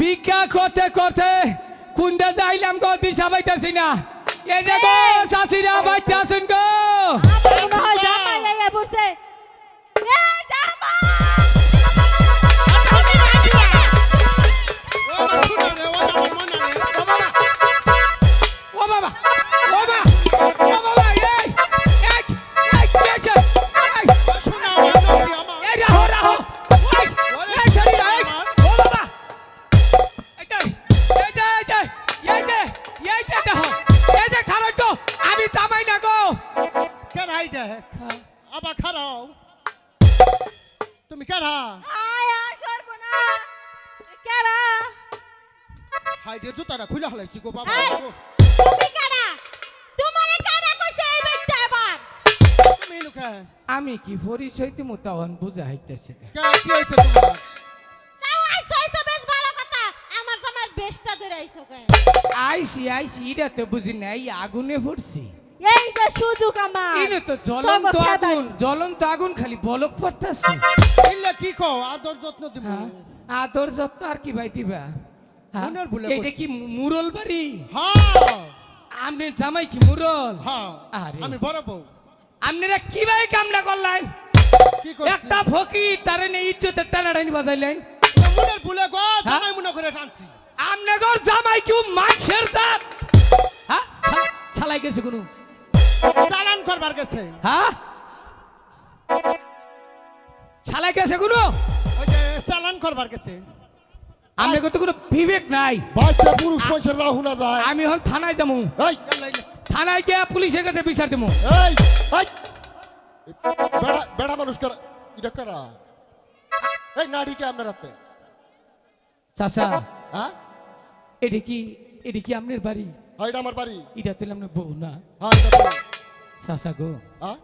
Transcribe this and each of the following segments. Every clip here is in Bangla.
ভিক্ষা করতে করতে কুন্ডা যাইলাম গো দিশা পাইতাছি না। এই যে গো চাষিরা বাইতে আসুন গো। এ ও বাবা ও বাবা। পরিচয় দিমু তখন বুঝা হইতেছে। কে কি হইছে তোমার? তাও আইছো আইছো বেশ ভালো কথা। আমার তোমার বেশটা ধরে আইছো কে আইসি আইসি ইরা তো বুঝি না এই আগুনে পড়ছি এই যে সুযোগ আমার। ইনে তো জ্বলন্ত। আগুন জ্বলন্ত আগুন খালি বলক পড়তাছে। ইল্লা কি কো আদর যত্ন দিব হ্যাঁ, আদর যত্ন আর কি ভাই দিবা? হ্যাঁ, মনের ভুলে এইটা কি মুরল বাড়ি? হ্যাঁ। আমনে জামাই কি মুরল? হ্যাঁ আরে। আমি বড় বউ। আপনারা কীভাবে কামনা করলেন? কি করছি একটা ফকির তারে নিয়ে ইজ্জতের টানাটানি বাজাইলেন ভুলে গো হ্যাঁ? জামাই মনে করে টানছি। আমনগর জামাই কি মাছের জাত। হ্যাঁ? ছালা- ছালাই গেছে কোনো? চালান করবার গেছে। হ্যাঁ? ছালাই গেছে কোনো? ওই যে চালান করবার গেছে। আমনগর তো কোনো বিবেক নাই। বাচ্চা পুরুষ মানুষের রাহু না যায়। আমি হল থানায় যাব। থানায় গিয়ে পুলিশের কাছে বিচার দেবো। এই। বেড়া বেড়া মানুষ করা এটা করা। এই নাড়িকে আপনার হাতে চাচা। হ্যাঁ? এটা কি এটা কি আপনার বাড়ি? হ্যাঁ এটা আমার বাড়ি। এটা তাহলে আপনার বউ না? হ্যাঁ এটা। চাচা গো। হ্যাঁ?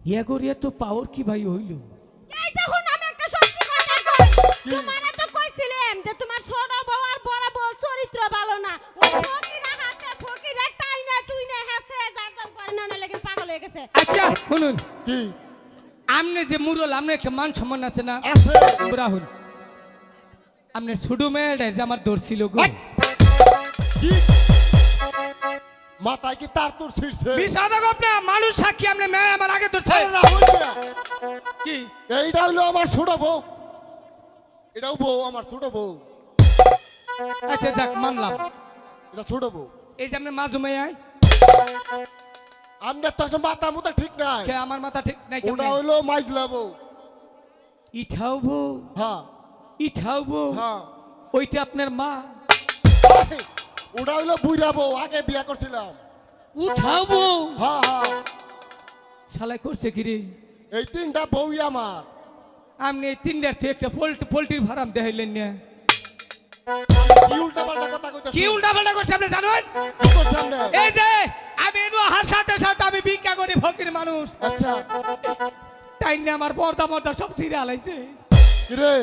ইয়া করিয়া তো পাওয়ার কি ভাই হইল? এই দেখুন আমি একটা সত্যি কথা কই। তোমারে তো কইছিলাম যে তোমার ছোট বউ আর বড় বউ চরিত্র ভালো না। ওই ফকিরা হাতে ফকিরা টাইনা টুইনা হেসে করে না না লাগি পাগল হয়ে গেছে। আচ্ছা শুনুন। কি? আমনে যে মুরল আমনে একটা মান সম্মান আছে না? রাহুল আমনে ছোট মেয়েটা যে আমার ধরছিল গো। মাথায় কি তার তোর ছিড়ছে? বিষাদ না মানুষ সাক্ষী আমনে মেয়ে আমার আগে ধরছে আরে রাহুল কি? এইটা হইল আমার ছোট বউ। এটাও বউ আমার ছোট বউ। আচ্ছা যাক মানলাম। এটা ছোট বউ। এই যে আপনি মাজু মেয়ে আপনার তো মাথা মুথা ঠিক নাই। কে আমার মাথা ঠিক নাই ওটা? হইল মাইজলা বউ ইঠাও বউ হ্যাঁ। ইঠাও বউ হ্যাঁ। ওইটা আপনার মা? ওটা হইল বুইরা বউ আগে বিয়া করছিলাম। উঠাও বউ হ্যাঁ হ্যাঁ। শালাই করছে কি রে? এই তিনটা বউই আমার। আপনি এই তিনটার থেকে একটা পোল্ট্রির ফার্ম দেখাইলেন না। কি উল্টা পাল্টা কথা কইতেছ? কি উল্টা পাল্টা করছে আপনি জানেন? এই যে আমি এনু হার সাথে সাথে আমি ভিক্ষা করি ফকির মানুষ। আচ্ছা। তাই না আমার পর্দা মর্দা সব ছিঁড়ে আলাইছে। কি রে?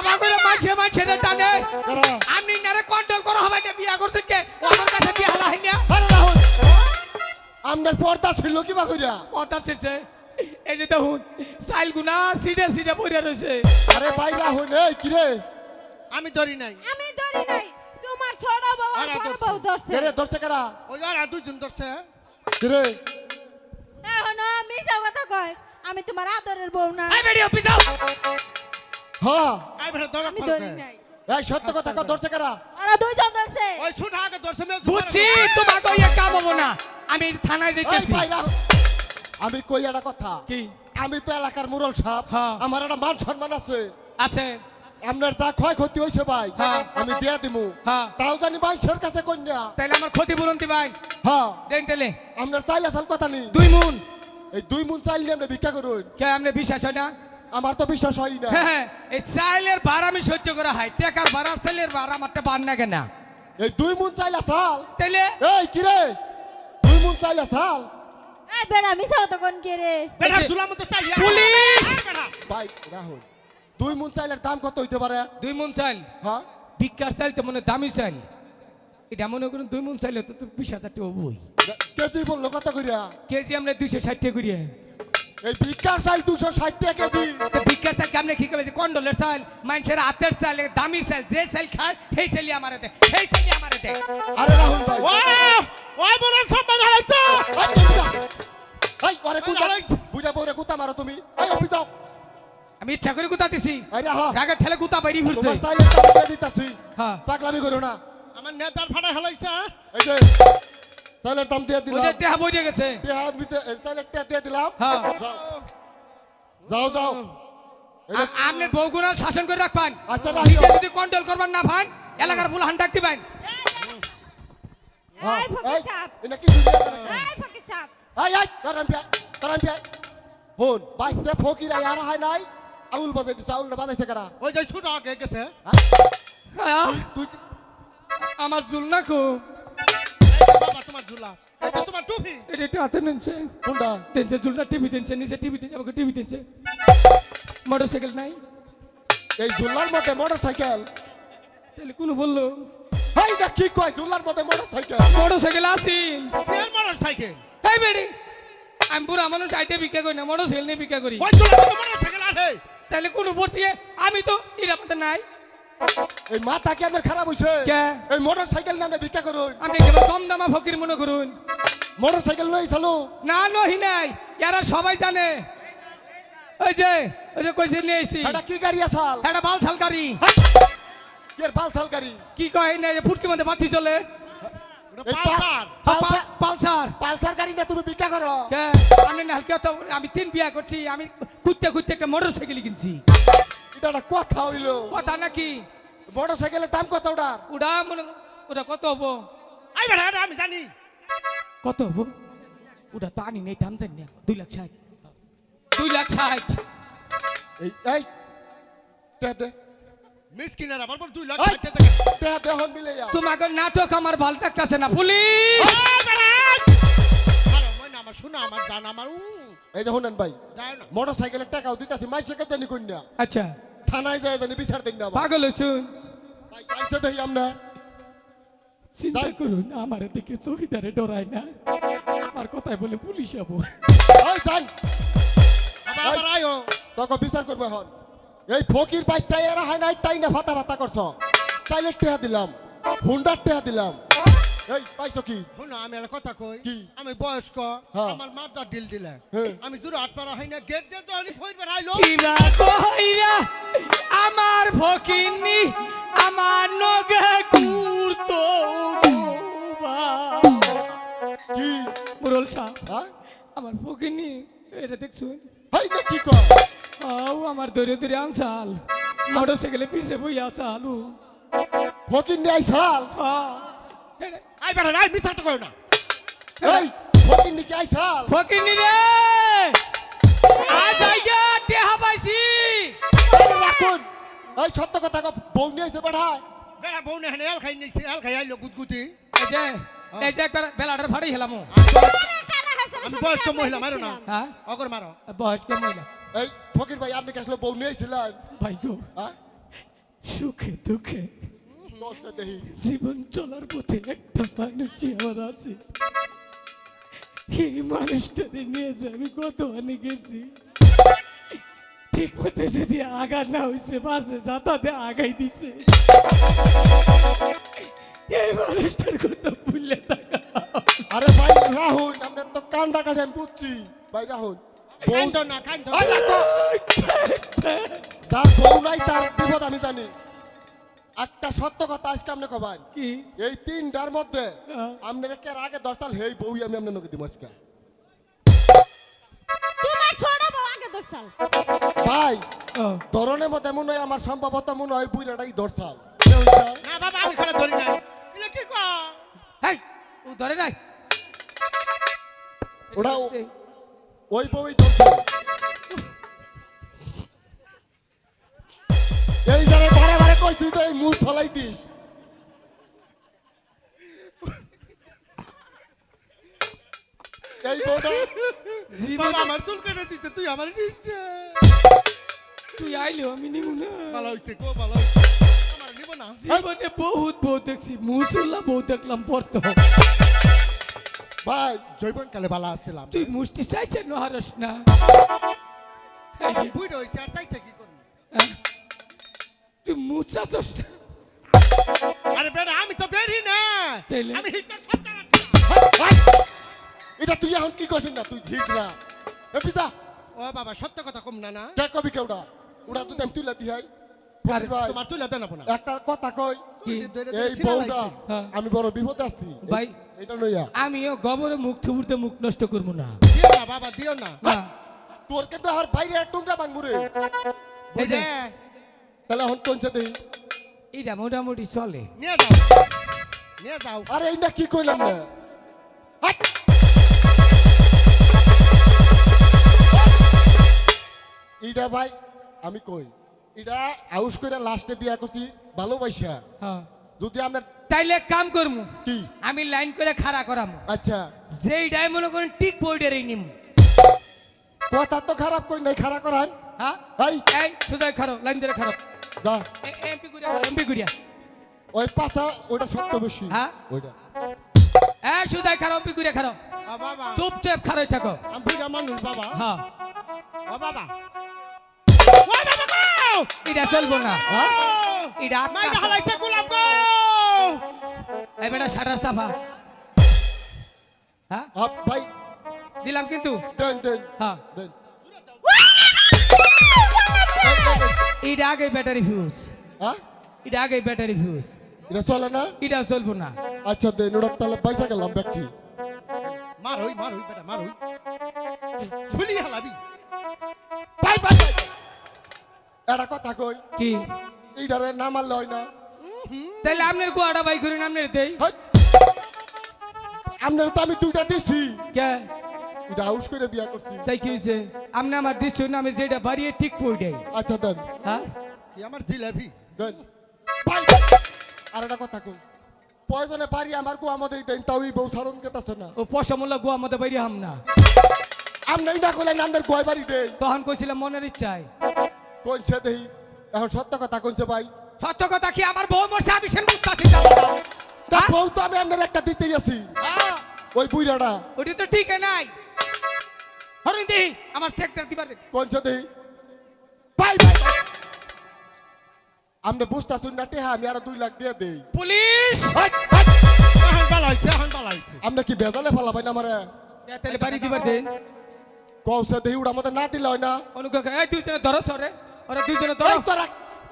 আমার করে মাঝে মাঝে রে টানে? কারা? আপনি নারে কন্ট্রোল করা হবে না বিয়া করছেন কে? ও আমার কাছে বিয়া হালা না। আরে রাহুল আপনার পর্দা ছিল কি বা কইরা? পর্দা ছেড়ছে। এই যে দেখুন চাইল গুনা সিডে সিডে পড়ে রয়েছে। আরে ভাই রাহুল এই কি রে আমি ধরি নাই। আমি ধরি নাই। বউ রে কারা? ওই আর রে? এখন কথা আমি তোমার আদরের বউ না। এই বেরিয়ে অফিস যাও। হ্যাঁ। এই আমি করবে। ধরি নাই। এই সত্য কথা কও ধরছে কারা? ওরা দুইজন ধরছে। ওই ছুট আগে ধরছে মেয়ে বুঝছি তোমাকে কাম হব না? আমি থানায় যাইতেছি। আমি কই একটা কথা? কি? আমি তো এলাকার মুরল সাহেব হ্যাঁ। আমার একটা মান সম্মান আছে। আছে। আপনার যা ক্ষয় ক্ষতি হয়েছে ভাই হ্যাঁ। আমি দিয়া দিমু। হ্যাঁ। তাও জানি মানুষের কাছে কন্যা। তাইলে আমার ক্ষতিপূরণ দিবাই হ্যাঁ। দেন তাইলে। আপনার চাইল আসাল কথা নেই। দুই মুন এই দুই মুন চাইল আপনি ভিক্ষা করুন। কে আপনি বিশ্বাস হয় না? আমার তো বিশ্বাস হয় না। হ্যাঁ এই চাইলের ভাড়া আমি সহ্য করা হয়। টেকার ভাড়া চাইলের ভাড়া আমারটা পান না কেনা? এই দুই মুন চাইল আসাল। তাইলে? এই কি রে? দুই মুন চাইল আসাল। এই বেড়া মিছা তো কোন কে রে? বেটা এই যে- জুলার মতো চাই পুলিশ! ভাই রাহুল। দুই মুন চাইলের দাম কত হইতে পারে দুই মুন চাইল হ্যাঁ ভিক্ষার চাইল তো মনে দামি চাইল এটা মনে করুন দুই মুন চাইলে তো বিশ হাজার টাকা বই কেজি বলল কত করিয়া কেজি আমরা দুইশো ষাট টাকা করিয়া এই ভিক্ষার চাল দুশো ষাট টাকা কেজি ভিক্ষার চাল কেমনে কি করবে কন্ডলের চাল মানুষের হাতের চাল দামি চাল যে চাল খায় সেই চালই আমার দে সেই চালই আমার দে আরে রাহুল ভাই ওই বোনের সম্মান হারাইছো এই, এই, এই, ওরে কুতা- বুঝা বউরে কুতা মারো তুমি এই অফিস যাও আমি ইচ্ছা করে গুতাতেছি। এই রাহা রাগের ঠেলে গুতা বাইরি ফুলছে। তোমার দিতাছি। হ্যাঁ পাগলামি করো না। আমার নেতার ফাটা হালাইছে এই যে চাইলের দাম দিয়ে ওই দিলাম যে টেহা বই দিয়ে গেছে। টেহা মিতে চাইলের টেহা দিয়ে দিলাম। হ্যাঁ যাও। যাও আপনি বউগুনা শাসন করে রাখবেন। আচ্ছা নিজে যদি কন্ট্রোল করবেন না ভাই এলাকার ফুল হান ডাক দিবেন। হ্যাঁ, এই ফকির এই, সাহেব। এটা কি? এই ফকির সাহেব। এই এই কারণ পে কারণ পে হন বাইতে ফকিরা আর হয় নাই। আউল বাজাই দিছ আউলটা বাজাইছে কারা? ওই যে ছোট আগে গেছে। হ্যাঁ? তুই আমার জুল না খুব? এই বাবা তোমার ঝুলা। এই তোমার টুপি। এটা একটু হাতে নিচ্ছে কোনটা? দিনছে জুলটা টিভি দিনছে নিচে টিভি দিনছে আমাকে টিভি দিনছে। মোটর সাইকেল নাই। এই ঝুলার মধ্যে মোটরসাইকেল? তাহলে কোনো বলল? এই না কি কয়? মধ্যে মোটরসাইকেল? ফের এই বেড়ি আমি বুড়া মানুষ আইতে ভিক্ষা করি না মোটর সাইকেল নিয়ে ভিক্ষা করি। আছে। তাহলে কোনো পড়ছি আমি তো নিরাপদে নাই। এই মাথা কি আপনার খারাপ হইছে? কে? এই মোটরসাইকেল নামে ভিক্ষা করুন। আপনি একেবারে কম দামা ফকির মনে করুন? মোটরসাইকেল লই চালু। না নহি নাই। এরা সবাই জানে। ওই যে ওই যে কইছে নিয়েছি এটা কি গাড়ি আসাল? এটা বাল সালকারি এর পালসাল গাড়ি? কি কয় না ফুটকি মধ্যে বাতি চলে পালসার। Pulsar Pulsar. পালসার গাড়ি না তুমি ভিক্ষা করো। কে? আমি হালকা তো আমি তিন বিয়া করছি আমি কুত্তে কুত্তে একটা মোটর সাইকেল কিনছি। এটা কথা হইল। কথা নাকি? মোটরসাইকেলের দাম কত ওটার? ওটা মনে ওটা কত হব? এই বেটা আমি জানি। কত হব? ওটা তো আনি নেই দাম জানি না। দুই লাখ ষাট। দুই লাখ ষাট। এই এই। দে। মিসকিনের আবার বল দুই লাখ এই, ষাট টাকা। তে দে মিলে যা তোমাকে নাটক আমার ভালো লাগতেছে না পুলিশ! এই মই না আমার শোনা আমার জান আমার এই যে শুনেন ভাই যায় না। মোটরসাইকেলের টাকাও দিতেছি মাইসেকে জানি কন্যা। আচ্ছা। থানায় যায় জানি বিচার দিন না পাগল হইছুন তাই আনছে দেই আমরা। চিন্তা। করুন আমার দিকে চৌকিদারে ডরায় না। আমার কথাই বলে পুলিশ যাব যাই। আবার আয়ো। তোকে বিচার করবে হন এই ফকির বাইকটা এরা হয় নাই তাই না ফাতা ফাতা করছ? সাইলেন্ট টেহা দিলাম হুন্ডার টেহা দিলাম। এই পাইছো কি? শোনো আমি একটা কথা কই। কি? আমি বয়স্ক হ্যাঁ। আমার মাত্রা ডিল দিলে হ্যাঁ। আমি জুড়ে হাত পারা হয় না গেট দিয়ে তো আমি ফইর বেড়াইলো কিরা কইরা আমার ফকিনি আমার নগে কুরতো কি? মুরল শাহ হ্যাঁ? আমার ফকিনি এটা দেখছুন হাই না কি কর আমার ধরে ধরে আনসাল মোটর সাইকেলে পিছে বই আসালু ফকির নিয়ে আইসাল আই বেড়া আই মিসাটা করো না। এই ফকির নিয়ে আইসাল ফকিনি রে! আজ আইগা টেহা পাইছি। রাখুন। এই সত্য কথা বউ নিয়ে আইছে পাঠায় বেড়া বউ না হেনে এল খাই নিছে এল খাই আইলো গুদগুতি এই যে এই যে একবার বেলাটার ফাড়ি হেলাম। আমি বয়স্ক মহিলা মারো না। হ্যাঁ। অগর মারো। বয়স্ক মহিলা। এই ফকির ভাই আপনি কি আসলে বউ নিয়ে আইছিলেন? ভাই গো হ্যাঁ? সুখে দুঃখে জীবন চলার পথে একটা মানুষই আমার আছে। এই মানুষটাকে নিয়ে যে আমি কত অনেক গেছি। ঠিক মতো যদি আগা না হয়েছে বাসে যাতাতে আগাই দিচ্ছে এই মানুষটার কথা ভুললে থাকা। আরে ভাই রাহুল আপনার তো কান ডাকা আমি বুঝছি। ভাই রাহুল কান্দ না কান্দ যার বউ নাই তার বিপদ আমি জানি। একটা সত্য কথা আজকে আপনি কবান। কি? এই তিনটার মধ্যে হ্যাঁ। আপনার কে আগে দশটাল হেই বউ আমি আপনার নকে দিব আজকে। তোমার ছোট বউ আগে দর্শাল ভাই ও, ধরনের মধ্যে মনে হয় আমার সম্ভবত মনে হয় বুইরাটাই দর্শাল না বাবা আমি খেলা ধরি নাই এলে কি কর হেই, ও ধরে নাই। ওটা ও- ওই বউই এই জায়গায় বারে বারে কইছি তো এই মুখ ফলাই দিস। এই বউটা জীবনে আমার চুল কেটে দিতে তুই আমার নিশ্চয়। তুই আইলেও আমি নিব না। ভালো হইছে গো ভালো হইছে। আমার নিব না। জীবনে বহুত বউ দেখছি মুসুল্লা বউ দেখলাম পড়তে ভাই জৈবন কালে বালা আসছিলাম তুই মুষ্টি চাইছে নহরস না। বুড়ো হয়েছে আর চাইছে কি করবি? হ্যাঁ? তুই মুচাছস না। আরে বেটা আমি তো বেরি না। তাইলে? আমি এটা তুই এখন কি করছিস না? তুই ঠিক না এ পিতা। ও বাবা সত্য কথা কম না না? কে কবি কেউটা ওরা তো তেম তুলে দিহাই। তোমার একটা কথা কই? এই বউটা হ্যাঁ। আমি বড় বিপদে আছি। ভাই। এটা নইয়া আমিও গোবরে মুখ থুবুরতে মুখ নষ্ট করব না। দিও না বাবা দিও না। না। তোর কিন্তু আর বাইরে টুকরা ভাঙবো রে। এই যে বুঝে? তাহলে এখন কোনছে দেই এটা মোটামুটি চলে। নিয়ে যাও। নিয়ে যাও। আরে এই না কি কইলাম না এইটা ভাই আমি কই? এটা আউস করে লাস্টে বিয়া করছি ভালোবাসা হ্যাঁ। যদি আমরা তাইলে কাম করমু কি? আমি লাইন করে খাড়া করামু। আচ্ছা। যেই ডাই মনে করেন টিক বইডারই নিম। কথা তো খারাপ কই নাই খারাপ করান। হ্যাঁ? এই। এই সুজয় খারাপ লাইন ধরে খারাপ যা। এমপি গুড়িয়া এমপি গুড়িয়া ওই পাশা ওটা সত্য বেশি। হ্যাঁ? ওইটা। এই সুজয় খারাপ এমপি গুড়িয়া খারাপ বাবা চুপচাপ খারাই থাকো। আমি মানুষ বাবা। হ্যাঁ। ও বাবা। ও বাবা! এটা চলবো না। হ্যাঁ? এটা মাইরা আত্মা হালাইছে গোলাপ গো! এই বেটা শাটার সাফা হ্যাঁ? ভাই। দিলাম কিন্তু। দেন দেন। হ্যাঁ। দেন। এটা আগে ব্যাটারি ফিউজ হ্যাঁ? এটা আগে ব্যাটারি ফিউজ এটা চলে না? এটা চলবো না। আচ্ছা দেন ওটা তাহলে পয়সা গেলাম ব্যক্তি মার হই মার হই বেটা মার হই ফুলি হালাবি ভাই ভাই। একটা কথা কই? কি? এইটারে না মারলে হয় না। তাহলে আপনার গোয়াটা বাই করে আপনার দেই। আপনার তো আমি দুইটা দিছি। কে? এটা হাউস করে বিয়া করছি। তাই কি হয়েছে আপনি আমার দিচ্ছ না আমি যেটা বাড়িয়ে ঠিক পড়ে দেই। আচ্ছা দেন। হ্যাঁ? কি আমার জিলাপি দেন। ভাই আর একটা কথা কই। প্রয়োজনে পারি আমার কো আমাদের দেন তাও এই বউ সারণ কেতাছে না। ও পশামুল্লা গোয়া মতো বাইরে হাম না। আমরা না করলেন আমাদের গয় বাড়ি দেই। তখন কইছিলাম মনের ইচ্ছায়। কোনছে দেই এখন সত্য কথা কোনছে ভাই। সত্য কথা কি আমার বউ মরছে? আমি সেন বুঝতেছি তা বউ তো আমি আপনার একটা দিতেই আছি। ওই বুইরাটা ওটা তো ঠিক নাই। হরিণ দিহি আমার সেক্টর দিবার কোনছে দেই ভাই ভাই আমরা বুঝতাছি না টেহা আমি আর দুই লাখ দিয়ে দেই। পুলিশ! আমরা কি বেজালে ফেলাবাই না আমারে? এ, তাহলে বাড়ি দিবার দেন কৌশে দেই উড়া মতো না দিলে হয় না। অনুগ্রহ করে, এই দুইজনে ধরো সরে। ওরা দুইজনে ধরো। তোরা।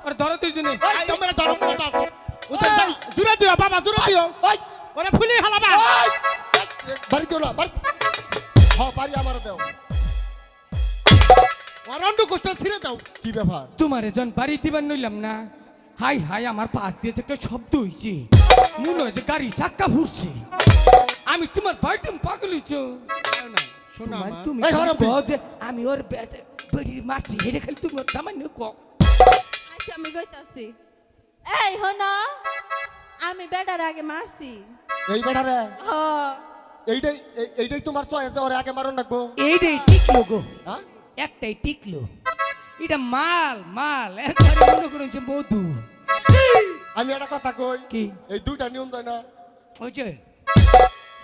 ওরা ধরো দুইজনে। এই তোমরা ধরো তোমরা ধরো। ওদের যাই জুড়ে দিও বাবা জুড়ে দিও। এই। ওরে ফুলি হালাবা! বাড়ি দিও না বাড়ি। হ্যাঁ বাড়ি আমার দেও। ওরন্ডু কষ্ট ছিঁড়ে দাও। কি ব্যাপার? তোমার এজন বাড়ি দিবার নইলাম না হাই হাই আমার পাশ দিয়ে একটা শব্দ হইছে। মনে হয় যে গাড়ি চাক্কা ফুটছে আমি তোমার বাড়িতে পাগল হইছো। শোনা তুমি আমি ওর ব্যাটে বেড়ি মারছি হেরে খালি তুমি সামান্য কও আচ্ছা আমি কইতাছি এই হন আমি বেটার আগে মারছি এই বেটা রে হ এইটাই এই- এইটাই তোমার চয়েস ওরে আগে মারন রাখব এইটাই টিকলো গো হ্যাঁ একটাই টিকলো এটা মাল মাল একবারে মনে করুন যে মধু আমি একটা কথা কই কি এই দুইটা নিয়ম দেয় না হয়েছে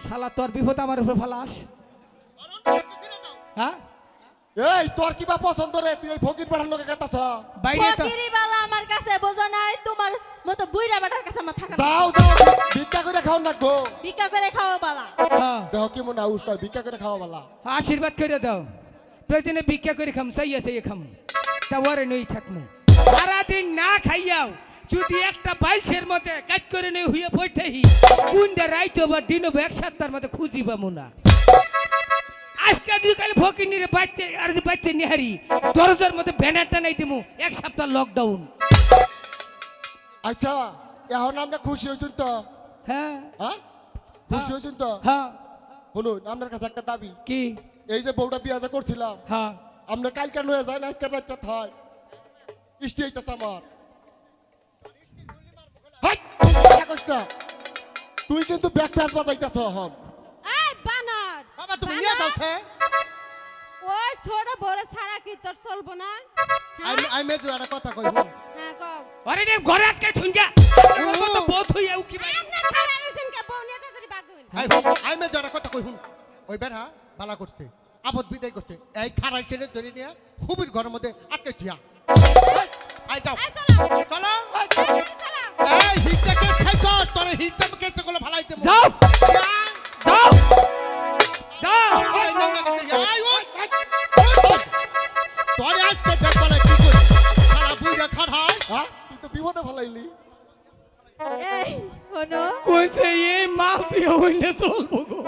শালা তোর বিপদ আমার উপর ফালাস হ্যাঁ এই তোর কিবা পছন্দ রে? তুই এই ফকির বেড়ার লোকে কেতাছ বাইরে তো ফকিরি বালা আমার কাছে বোঝো নাই তোমার মতো বুইরা বেটার কাছে আমার থাকা যাও যাও ভিক্ষা করে খাও রাখব ভিক্ষা করে খাওয়া বালা। হ্যাঁ। দেহ কি মনে আউস কয় ভিক্ষা করে খাওয়া বালা। আশীর্বাদ করে দাও। প্রয়োজনে ভিক্ষা করে খাম সাইয়া সাইয়া খাম। তা ওরে নই থাকমু। সারাদিন না খাইয়াও যদি একটা বাইলসের মধ্যে কাজ করে নই হুয়ে পড়তেই কোনটা রাইতো বা দিনও এক সপ্তাহের মধ্যে খুঁজি পাবো না। আজকে যদি কালে ফকির নিরে বাইতে আর বাইতে নিহারি দরজার মধ্যে ব্যানারটা নাই দিমু এক সপ্তাহ লকডাউন আচ্ছা এখন আমরা খুশি হয়েছেন তো? হ্যাঁ। হ্যাঁ? খুশি হয়েছেন তো? হ্যাঁ। শুনুন আপনার কাছে একটা দাবি। কি? এই যে বউটা বিয়া যে করছিলাম হ্যাঁ। আমরা কালকে হয়ে যায় না আজকে রাতটা থাই ইষ্টি হইতেছে আমার। তুই কিন্তু ব্যাগ প্যাস বাজাইতেছ এখন এই বানর বাবা তুমি নিয়ে যাও সে ওই ছোট বড় সারা কি তোর চলবো না আমি আমি মেজু একটা কথা কই। হ্যাঁ কক আরে রে ঘরে আটকে শুন যা বহুত হইয়া উকি আপনি খারাপ হইছেন কে বউ নিয়ে তাড়াতাড়ি বাগুন এই আই মে যারা কথা কই হুন ওই বেড়া বালা করছে আপদ বিদায় করছে এই খারাই ছেড়ে ধরে নিয়ে খুবির ঘরের মধ্যে আটকে থিয়া আই যাও চলো চলো এই চলো এই হিটটা কে খাইছ তোর হিটটা কে চকলে ফালাইতে যাও যাও তোর আজকে দেখবলে কি করি সারা বুইরা হ্যাঁ তুই তো বিপদে ফেলাইলি এই হনো মাল দিয়ে চলবো গো।